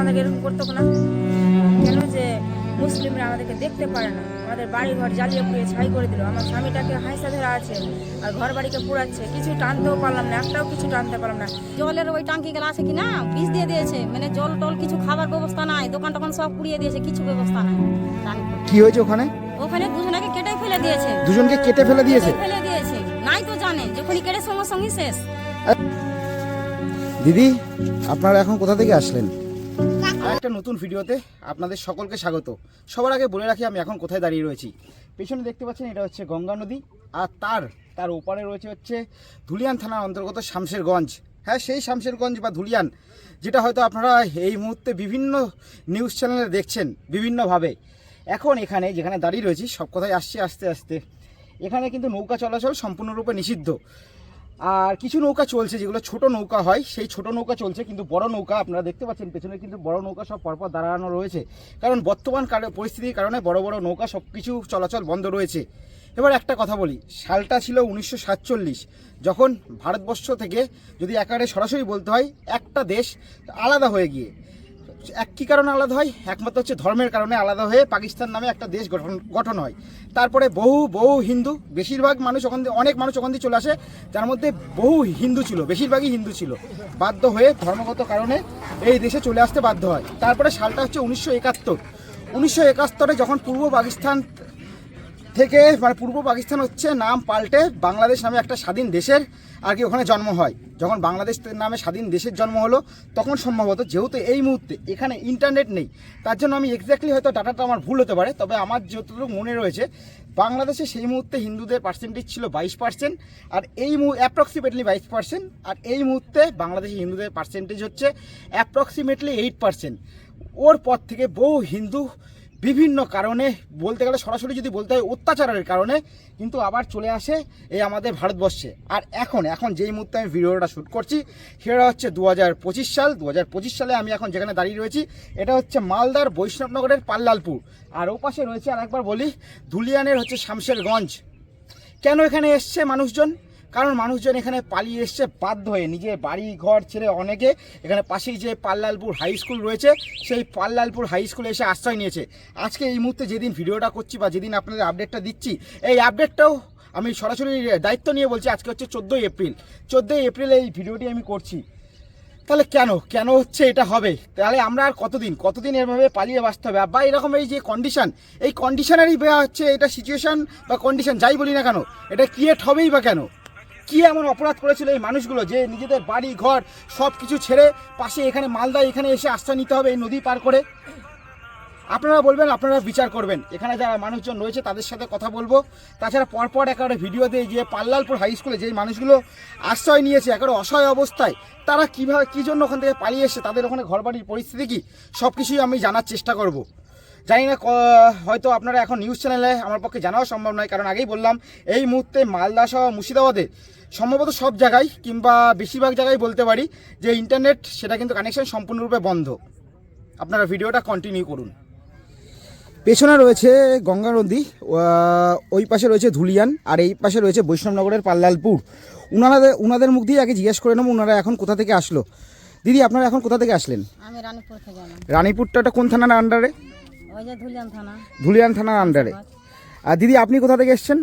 আমাদেরকে এরকম করতো না কেন যে মুসলিমরা আমাদেরকে দেখতে পারে না? আমাদের বাড়ি ঘর জ্বালিয়ে পুড়িয়ে ছাই করে দিল। আমার স্বামীটাকে হাইসা ধরা আছে আর ঘর বাড়িকে পুড়াচ্ছে। কিছু টানতেও পারলাম না একটাও কিছু টানতে পারলাম না। জলের ওই টাঙ্কি গেলা আছে কি না? বিষ দিয়ে দিয়েছে। মানে জল টল কিছু খাবার ব্যবস্থা নাই দোকান টোকান সব পুড়িয়ে দিয়েছে কিছু ব্যবস্থা নাই। কি হয়েছে ওখানে? ওখানে দুজনকে কেটে ফেলে দিয়েছে। দুজনকে কেটে ফেলে দিয়েছে? ফেলে দিয়েছে। নাই তো জানে যখনই কেটে সঙ্গে সঙ্গে শেষ। দিদি আপনারা এখন কোথা থেকে আসলেন? একটা নতুন ভিডিওতে আপনাদের সকলকে স্বাগত। সবার আগে বলে রাখি, আমি এখন কোথায় দাঁড়িয়ে রয়েছি। পেছনে দেখতে পাচ্ছেন, এটা হচ্ছে গঙ্গা নদী, আর তার তার ওপারে রয়েছে হচ্ছে ধুলিয়ান থানার অন্তর্গত শামশেরগঞ্জ। হ্যাঁ সেই শামশেরগঞ্জ বা ধুলিয়ান, যেটা হয়তো আপনারা এই মুহূর্তে বিভিন্ন নিউজ চ্যানেলে দেখছেন বিভিন্নভাবে। এখন এখানে, যেখানে দাঁড়িয়ে রয়েছি, সব কথাই আসছে, আস্তে আস্তে, এখানে কিন্তু নৌকা চলাচল সম্পূর্ণরূপে নিষিদ্ধ। আর কিছু নৌকা চলছে, যেগুলো ছোট নৌকা হয়, সেই ছোট নৌকা চলছে, কিন্তু বড় নৌকা আপনারা দেখতে পাচ্ছেন, পেছনে কিন্তু বড় নৌকা সব পরপর দাঁড়ানো রয়েছে। কারণ বর্তমান পরিস্থিতির কারণে বড় বড় নৌকা সব কিছু চলাচল বন্ধ রয়েছে। এবার একটা কথা বলি, সালটা ছিল উনিশশো সাতচল্লিশ। যখন ভারতবর্ষ থেকে যদি একারে সরাসরি বলতে হয়, একটা দেশ আলাদা হয়ে গিয়ে এক কী কারণে আলাদা হয়? একমাত্র হচ্ছে ধর্মের কারণে আলাদা হয়ে পাকিস্তান নামে একটা দেশ গঠন গঠন হয়। তারপরে বহু বহু হিন্দু, বেশিরভাগ মানুষ ওখান দিয়ে, অনেক মানুষ ওখান দিয়ে চলে আসে, যার মধ্যে বহু হিন্দু ছিল, বেশিরভাগই হিন্দু ছিল। বাধ্য হয়ে ধর্মগত কারণে এই দেশে চলে আসতে বাধ্য হয়। তারপরে সালটা হচ্ছে উনিশশো একাত্তর। উনিশশো একাত্তরে যখন পূর্ব পাকিস্তান থেকে মানে পূর্ব পাকিস্তান হচ্ছে নাম পাল্টে বাংলাদেশ নামে একটা স্বাধীন দেশের আর কি ওখানে জন্ম হয়। যখন বাংলাদেশ নামে স্বাধীন দেশের জন্ম হলো, তখন সম্ভবত যেহেতু এই মুহূর্তে এখানে ইন্টারনেট নেই, তার জন্য আমি এক্স্যাক্টলি হয়তো ডাটাটা আমার ভুল হতে পারে, তবে আমার যতটুকু মনে রয়েছে, বাংলাদেশে সেই মুহূর্তে হিন্দুদের পার্সেন্টেজ ছিল বাইশ পার্সেন্ট আর এই অ্যাপ্রক্সিমেটলি বাইশ পার্সেন্ট আর এই মুহূর্তে বাংলাদেশে হিন্দুদের পার্সেন্টেজ হচ্ছে অ্যাপ্রক্সিমেটলি এইট পার্সেন্ট ওর পর থেকে বহু হিন্দু বিভিন্ন কারণে, বলতে গেলে সরাসরি যদি বলতে হয় অত্যাচারের কারণে, কিন্তু আবার চলে আসে এই আমাদের ভারতবর্ষে। আর এখন এখন যেই মুহূর্তে আমি ভিডিওটা শ্যুট করছি, সেটা হচ্ছে দু হাজার পঁচিশ সাল। দু হাজার পঁচিশ সালে আমি এখন যেখানে দাঁড়িয়ে রয়েছি, এটা হচ্ছে মালদার বৈষ্ণবনগরের পাল্লালপুর। আর ওপাশে রয়েছে আর একবার বলি, ধুলিয়ানের হচ্ছে শামশেরগঞ্জ। কেন এখানে এসছে মানুষজন? কারণ মানুষজন এখানে পালিয়ে এসছে বাধ্য হয়ে। নিজের বাড়ি, ঘর ছেড়ে অনেকে এখানে পাশেই যে পাল্লালপুর হাই স্কুল রয়েছে, সেই পাল্লালপুর হাই স্কুলে এসে আশ্রয় নিয়েছে। আজকে এই মুহূর্তে যেদিন ভিডিওটা করছি বা যেদিন আপনাদের আপডেটটা দিচ্ছি, এই আপডেটটাও আমি সরাসরি দায়িত্ব নিয়ে বলছি, আজকে হচ্ছে চোদ্দোই এপ্রিল। চোদ্দোই এপ্রিল এই ভিডিওটি আমি করছি। তাহলে কেন? কেন হচ্ছে এটা হবে? তাহলে আমরা আর কতদিন? কতদিন এভাবে পালিয়ে বাঁচতে হবে? বা এরকম এই যে কন্ডিশান এই কন্ডিশনারই হচ্ছে এটা সিচুয়েশান বা কন্ডিশান যাই বলি না কেন, এটা ক্রিয়েট হবেই বা কেন? কি এমন অপরাধ করেছিল এই মানুষগুলো যে নিজেদের বাড়ি, ঘর সব কিছু ছেড়ে পাশে এখানে মালদা এখানে এসে আশ্রয় নিতে হবে এই নদী পার করে? আপনারা বলবেন, আপনারা বিচার করবেন। এখানে যারা মানুষজন রয়েছে তাদের সাথে কথা বলব। তাছাড়া পরপর একেবারে ভিডিও দিয়ে যে পাল্লালপুর হাই স্কুলে যেই মানুষগুলো আশ্রয় নিয়েছে, একেবারে অসহায় অবস্থায়, তারা কীভাবে, কী জন্য ওখান থেকে পালিয়ে এসছে, তাদের ওখানে ঘরবাড়ির পরিস্থিতি কি? সব কিছুই আমি জানার চেষ্টা করব। জানি না হয়তো আপনারা এখন নিউজ চ্যানেলে আমার পক্ষে জানাও সম্ভব নয়, কারণ আগেই বললাম, এই মুহূর্তে মালদা সহ মুর্শিদাবাদে সম্ভবত সব জায়গায় কিংবা বেশিরভাগ জায়গায় বলতে পারি যে ইন্টারনেট সেটা কিন্তু কানেকশন সম্পূর্ণরূপে বন্ধ। আপনারা ভিডিওটা কন্টিনিউ করুন। পেছনে রয়েছে গঙ্গা নদী ওই পাশে রয়েছে ধুলিয়ান আর এই পাশে রয়েছে বৈষ্ণবনগরের পাল্লালপুর। উনাদের উনাদের মুখ দিয়ে আগে জিজ্ঞেস করে নেব ওনারা এখন কোথা থেকে আসলো। দিদি আপনারা এখন কোথা থেকে আসলেন? আমি রানীপুর থেকে রানীপুরটা ওটা কোন থানার আন্ডারে ওই যে ধুলিয়ান থানা। ধুলিয়ান থানার আন্ডারে আর দিদি আপনি কোথা থেকে এসছেন?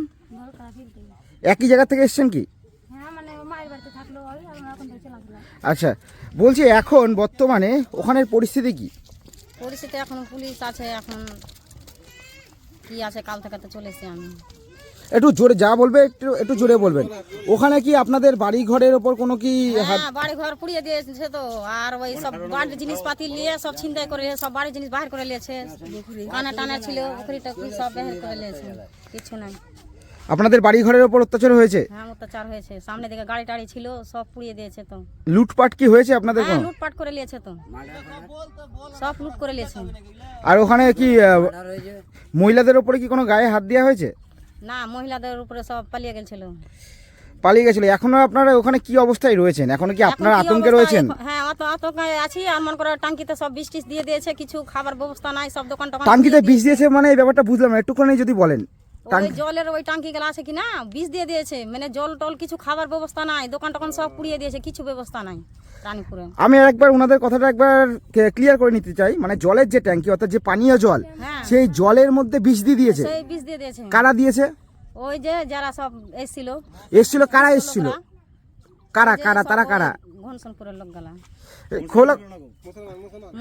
একই জায়গা থেকে এসছেন কি হ্যাঁ মানে মায়ের বাড়িতে থাকল ওই আমরা এখন দেখে লাগলাম আচ্ছা বলছি এখন বর্তমানে ওখানের পরিস্থিতি কি? পরিস্থিতি এখন পুলিশ আছে এখন কি আছে কাল থেকে তো চলে এসেছি আমি। একটু জোরে যা বলবে একটু একটু জোরে বলবেন। ওখানে কি আপনাদের বাড়ি ঘরের ওপর কোনো কি হ্যাঁ বাড়ি ঘর পুড়িয়ে দিয়েছে তো আর ওই সব বাড়ির জিনিসপাতি নিয়ে সব ছিনতাই করে সব বাড়ির জিনিস বাহির করে নিয়েছে। কানা টানা ছিল পুকুরি টুকুরি সব বাহির করে নিয়েছে কিছু নাই। আপনাদের বাড়ি ঘরের ওপর অত্যাচার হয়েছে? হ্যাঁ অত্যাচার হয়েছে। সামনে দিকে গাড়ি টাড়ি ছিল সব পুড়িয়ে দিয়েছে তো। লুটপাট কি হয়েছে আপনাদের হ্যাঁ কোনো? লুটপাট করে নিয়েছে তো। সব লুট করে নিয়েছে। আর ওখানে কি আহ, মহিলাদের ওপরে কি কোনো গায়ে হাত দেওয়া হয়েছে? না মহিলাদের উপরে সব পালিয়ে গেছিল পালিয়ে গেছিল। এখনও আপনারা ওখানে কি অবস্থায় রয়েছেন? এখনও কি আপনারা এখন কি আতঙ্কে অবস্থা? রয়েছেন? হ্যাঁ অত আতঙ্কে আছি। আর মন করে টাঙ্কিতে সব বিষ টিস দিয়ে দিয়েছে কিছু খাবার ব্যবস্থা নাই সব দোকান টোকান টাঙ্কিতে বিষ দিয়েছে মানে এই ব্যাপারটা বুঝলাম না। একটুখানি যদি বলেন। ওই জলের ওই টাঙ্কি গেলা আছে কি না বিষ দিয়ে দিয়েছে। মানে জল টল কিছু খাবার ব্যবস্থা নাই দোকান টোকান সব পুড়িয়ে দিয়েছে কিছু ব্যবস্থা নাই রানীপুরে। আমি একবার ওনাদের কথাটা একবার ক্লিয়ার করে নিতে চাই। মানে জলের যে ট্যাঙ্কি অর্থাৎ যে পানীয় জল হ্যাঁ। সেই জলের মধ্যে বিষ দিয়ে দিয়েছে। সেই বিষ দিয়ে দিয়েছে। কারা দিয়েছে? ওই যে যারা সব এসছিল। এসছিল কারা এসছিল? কারা কারা তারা কারা? ঘনসনপুরের লোক গেলা খোলা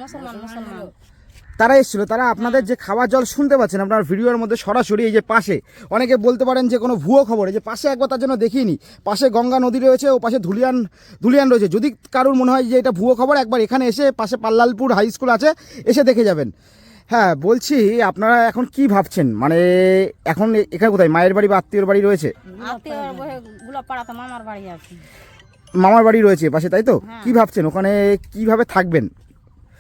মুসলমান মুসলমান। তারা এসেছিল তারা আপনাদের যে খাওয়ার জল শুনতে পাচ্ছেন আপনার ভিডিওর মধ্যে সরাসরি এই যে পাশে অনেকে বলতে পারেন যে কোনো ভুয়ো খবর এই যে পাশে একবার তার জন্য দেখিনি পাশে গঙ্গা নদী রয়েছে ও পাশে ধুলিয়ান ধুলিয়ান রয়েছে যদি কারোর মনে হয় যে এটা ভুয়ো খবর একবার এখানে এসে পাশে পাল্লালপুর হাই স্কুল আছে এসে দেখে যাবেন। হ্যাঁ বলছি আপনারা এখন কি ভাবছেন? মানে এখন এখানে কোথায়? মায়ের বাড়ি বা আত্মীয়র বাড়ি রয়েছে? বাড়ি মামার বাড়ি রয়েছে পাশে তাই তো? হ্যাঁ। কি ভাবছেন? ওখানে কীভাবে থাকবেন?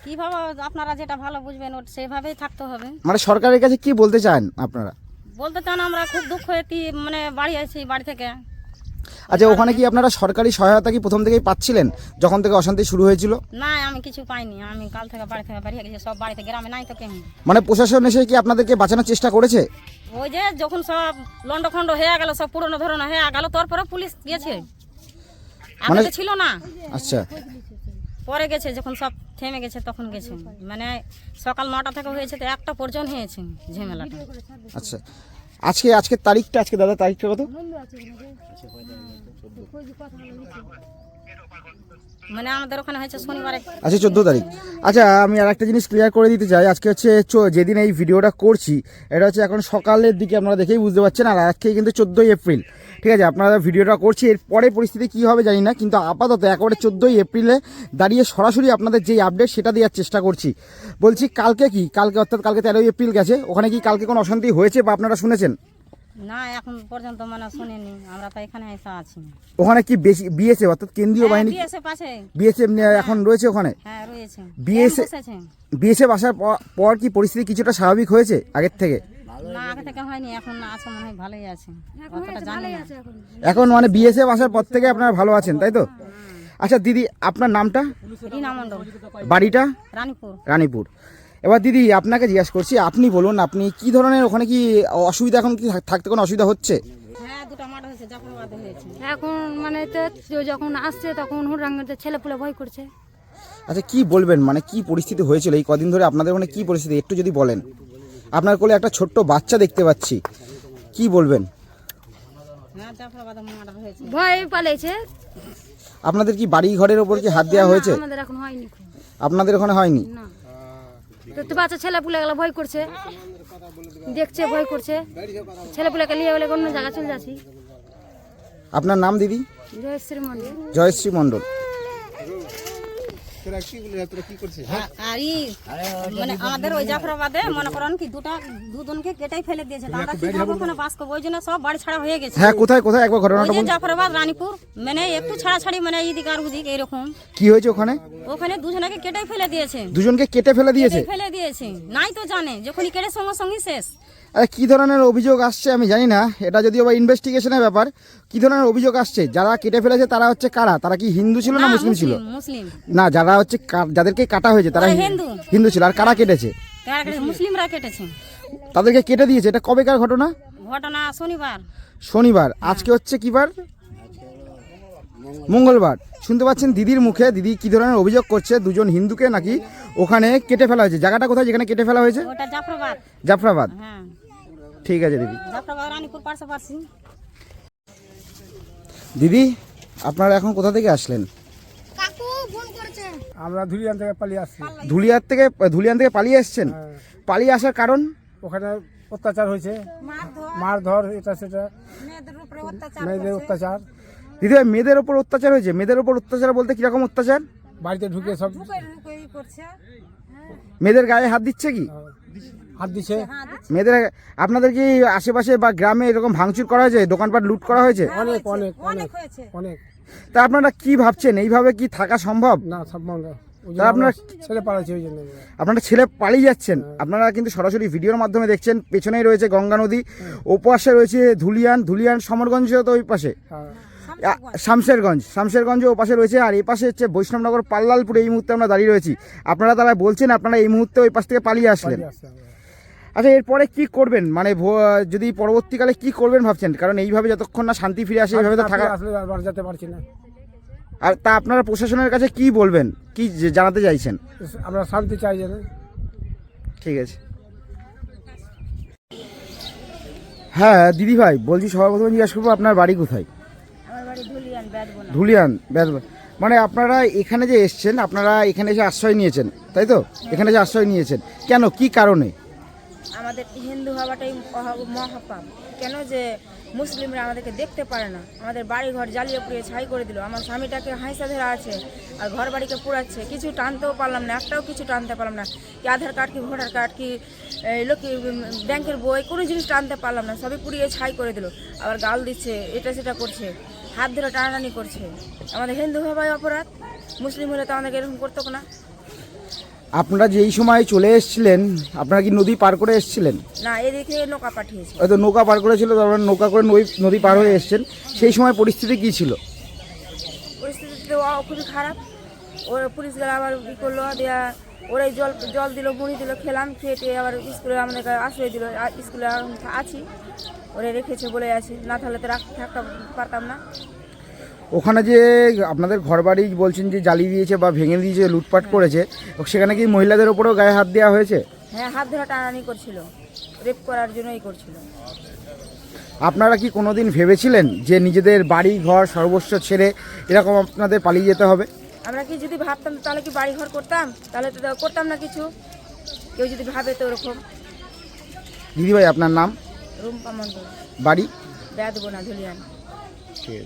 কীভাবে আপনারা যেটা ভালো বুঝবেন ওটা সেভাবেই থাকতে হবে। মানে সরকারের কাছে কি বলতে চান আপনারা? বলতে চান আমরা খুব দুঃখ এটি মানে বাড়ি আছি বাড়ি থেকে। আচ্ছা ওখানে কি আপনারা সরকারি সহায়তা কি প্রথম থেকেই পাচ্ছিলেন যখন থেকে অশান্তি শুরু হয়েছিল? না আমি কিছু পাইনি। আমি কাল থেকে বাড়ি থেকে বাড়ি গেছি সব বাড়িতে গ্রামে নাই তো কেমন মানে প্রশাসন এসে কি আপনাদেরকে বাঁচানোর চেষ্টা করেছে? ওই যে যখন সব লন্ডখণ্ড হয়ে গেল সব পুরনো ধরনের হয়ে গেল তারপরে পুলিশ গেছে। আগে মানে- তো ছিল না। আচ্ছা। পরে গেছে যখন সব থেমে গেছে তখন গেছে মানে সকাল নটা থেকে হয়েছে তো একটা পর্যন্ত হয়েছে ঝামেলাটা আচ্ছা আজকে আজকের তারিখটা আজকে দাদা তারিখটা কত মানে আমাদের ওখানে হয়েছে শনিবারে। আচ্ছা চোদ্দ তারিখ। আচ্ছা আমি আর একটা জিনিস ক্লিয়ার করে দিতে চাই। আজকে হচ্ছে যেদিন এই ভিডিওটা করছি, এটা হচ্ছে এখন সকালের দিকে আপনারা দেখেই বুঝতে পারছেন, আর আজকে কিন্তু চোদ্দোই এপ্রিল। ঠিক আছে, আপনারা ভিডিওটা করছি এর পরে পরিস্থিতি কী হবে জানি না, কিন্তু আপাতত একেবারে চোদ্দোই এপ্রিলে দাঁড়িয়ে সরাসরি আপনাদের যেই আপডেট সেটা দেওয়ার চেষ্টা করছি। বলছি, কালকে কি? কালকে অর্থাৎ কালকে তেরোই এপ্রিল গেছে। ওখানে কি কালকে কোনো অশান্তি হয়েছে বা আপনারা শুনেছেন? না এখন পর্যন্ত মানে শুনিনি। আমরা তো এখানে এসে আছি। ওখানে কি বেশি বিএসএফ অর্থাৎ কেন্দ্রীয় বাহিনী? বিএসএ পাশে বিএসএফ এখন রয়েছে ওখানে? হ্যাঁ রয়েছে। BSF বসেছে? বিএসএফ আসার পর কি পরিস্থিতি কিছুটা স্বাভাবিক হয়েছে আগের থেকে? না আগে থেকে হয়নি এখন আছে মনে হয় ভালোই আছে। অতটা জানি না। এখন। মানে বিএসএফ আসার পর থেকে আপনারা ভালো আছেন তাই তো? আচ্ছা দিদি আপনার নামটা? বাড়িটা? রানীপুর। রানীপুর। এবার দিদি আপনাকে জিজ্ঞাসা করছি আপনি বলুন আপনি কি ধরনের ওখানে কি অসুবিধা এখন কি থাকতে কোনো অসুবিধা হচ্ছে? হ্যাঁ এখন মানে যখন আসছে তখন হুড়াঙ্গতে ছেলে পুলে ভয় করছে। আচ্ছা কি বলবেন? মানে কি পরিস্থিতি হয়েছিল? এই কদিন ধরে আপনাদের ওখানে কি পরিস্থিতি? একটু যদি বলেন। আপনার কোলে একটা ছোট্ট বাচ্চা দেখতে পাচ্ছি। কি বলবেন? হ্যাঁ ভয় পালিয়েছে আপনাদের কি বাড়ি ঘরের ওপর কি হাত দেওয়া হয়েছে? আমাদের এখন হয়নি আপনাদের ওখানে হয়নি? না। তো বাচ্চা ছেলে পুলে ভয় করছে। দেখছে ভয় করছে। ছেলে পুলেকে নিয়ে অন্য জায়গায় চলে যাচ্ছি। আপনার নাম দিদি? জয়শ্রী মন্ডল জয়শ্রী মণ্ডল। আর ই মানে আমাদের ওই জাফরাবাদে মনে করেন কি দুটা দুজনকে কেটেই ফেলে দিয়েছে। তো আমরা কীভাবে ওখানে? বাস করব ওই জন্য সব বাড়ি ছাড়া হয়ে গেছে। হ্যাঁ কোথায় কোথায় একবার ওই যে জাফরাবাদ রানীপুর মানে একটু ছাড়াছাড়ি মানে আর ওদিক এরকম কি হয়েছে ওখানে? ওখানে দুজনকে কেটেই ফেলে দিয়েছে। দুজনকে কেটে ফেলে দিয়েছে? ফেলে দিয়েছে। নাই তো জানে যখনই কেটে সঙ্গে সঙ্গে শেষ। আরে কী ধরনের অভিযোগ আসছে আমি জানি না। এটা যদিও বা ইনভেস্টিগেশনের ব্যাপার। কী ধরনের অভিযোগ আসছে? যারা কেটে ফেলেছে তারা হচ্ছে কারা? তারা কি হিন্দু ছিল না মুসলিম ছিল? না যারা হচ্ছে যাদেরকে কাটা হয়েছে তারা হিন্দু। হিন্দু ছিল। আর কারা কেটেছে? মুসলিমরা কেটেছে। তাদেরকে কেটে দিয়েছে? এটা কবেকার ঘটনা? ঘটনা শনিবার। শনিবার। আজকে হচ্ছে কি বার মঙ্গলবার। শুনতে পাচ্ছেন দিদির মুখে। দিদি কি ধরনের অভিযোগ করছে? দুজন হিন্দুকে নাকি ওখানে কেটে ফেলা হয়েছে? জায়গাটা কোথায় যেখানে কেটে ফেলা হয়েছে? জাফরাবাদ। জাফরাবাদ। হ্যাঁ। ঠিক আছে দিদি। দিদি আপনারা এখন কোথা থেকে আসলেন? আমরা ধুলিয়ান থেকে পালিয়ে আসছি। ধুলিয়ার থেকে ধুলিয়ান থেকে পালিয়ে এসছেন? পালিয়ে আসার কারণ? ওখানে অত্যাচার হয়েছে। মারধর। এটা সেটা। মেয়েদের অত্যাচার দিদি ভাই মেয়েদের ওপর অত্যাচার হয়েছে? মেয়েদের ওপর অত্যাচার বলতে কীরকম অত্যাচার? বাড়িতে ঢুকে সব মেয়েদের গায়ে হাত দিচ্ছে কি? হাত দিছে? মেয়েদের আপনাদের কি আশেপাশে বা গ্রামে এরকম ভাঙচুর করা হয়েছে? দোকানপাট লুট করা হয়েছে? অনেক অনেক অনেক অনেক তা আপনারা কি ভাবছেন? এইভাবে কি থাকা সম্ভব? না সম্ভব না। জন্য ছেলে পালাচ্ছি ওই জন্য। আপনারা ছেলে পালিয়ে যাচ্ছেন। আপনারা কিন্তু সরাসরি ভিডিওর মাধ্যমে দেখছেন। পেছনেই রয়েছে গঙ্গা নদী। ওপাশে রয়েছে ধুলিয়ান। ধুলিয়ান সমরগঞ্জ তো ওই পাশে। হ্যাঁ। শামশেরগঞ্জ। শামশেরগঞ্জ ও পাশে রয়েছে। আর এই পাশে হচ্ছে বৈষ্ণবনগর পাল্লালপুরে এই মুহূর্তে আমরা দাঁড়িয়ে রয়েছি। আপনারা তারা বলছেন আপনারা এই মুহূর্তে ওই পাশ থেকে পালিয়ে আসলেন। আচ্ছা এরপরে কি করবেন? মানে যদি পরবর্তীকালে কি করবেন ভাবছেন? কারণ এইভাবে যতক্ষণ না শান্তি ফিরে আসে এইভাবে তো থাকা আসলে আর যেতে পারছি না। আর তা আপনারা প্রশাসনের কাছে কি বলবেন? কি জানাতে চাইছেন? আমরা শান্তি চাই যেন। ঠিক আছে। হ্যাঁ দিদি ভাই বলছি সবার প্রথমে জিজ্ঞাসা করব আপনার বাড়ি কোথায়? ধুলিয়ান মানে আপনারা এখানে যে এসছেন আপনারা এখানে এসে আশ্রয় নিয়েছেন তাই তো? এখানে এসে আশ্রয় নিয়েছেন। কেন? কি কারণে? আমাদের হিন্দু হওয়াটাই মহা- মহাপাপ। কেন যে মুসলিমরা আমাদেরকে দেখতে পারে না? আমাদের বাড়ি ঘর জ্বালিয়ে পুড়িয়ে ছাই করে দিল। আমার স্বামীটাকে হাঁসা ধরা আছে আর ঘর বাড়িকে পুড়াচ্ছে। কিছু টানতেও পারলাম না, একটাও কিছু টানতে পারলাম না। কি আধার কার্ড কি ভোটার কার্ড কি লোকে ব্যাংকের বই, কোনো জিনিস টানতে পারলাম না। সবই পুড়িয়ে ছাই করে দিল। আবার গাল দিচ্ছে, এটা সেটা করছে, হাত ধরে টানাটানি করছে। আমাদের হিন্দু হওয়াই অপরাধ, মুসলিম হলে তো আমাদেরকে এরকম করতো না। আপনারা যেই সময় চলে এসেছিলেন আপনারা কি নদী পার করে এসেছিলেন? না এদিকে নৌকা পাঠিয়েছে। হয়তো নৌকা পার করেছিল তারপরে নৌকা করে নদী নদী পার হয়ে এসেছেন। সেই সময় পরিস্থিতি কী ছিল? পরিস্থিতি তো খুবই খারাপ। ওর পুলিশ গেলে আবার ই করল দেয়া ওরাই জল জল দিল মুড়ি দিল খেলাম খেয়ে আবার স্কুলে আমাদেরকে আশ্রয় দিল। আর স্কুলে আছি। ওরে রেখেছে বলে আছি। না তাহলে তো রাখতে থাকতে পারতাম না। ওখানে যে আপনাদের ঘরবাড়ি বলছেন যে জ্বালিয়ে দিয়েছে বা ভেঙে দিয়েছে লুটপাট করেছে সেখানে কি মহিলাদের ওপরেও গায়ে হাত দেওয়া হয়েছে? হ্যাঁ হাত ধরে টানানি করছিল। রেপ করার জন্যই করছিল। আপনারা কি কোনোদিন ভেবেছিলেন যে নিজেদের বাড়ি ঘর সর্বস্ব ছেড়ে এরকম আপনাদের পালিয়ে যেতে হবে? আমরা কি যদি ভাবতাম তাহলে কি বাড়ি ঘর করতাম? তাহলে তো করতাম না কিছু। কেউ যদি ভাবে তো ওরকম। দিদিভাই আপনার নাম? রুম্পা মন্ডল বাড়ি? বেদ বোনা ধুলিয়ান। ঠিক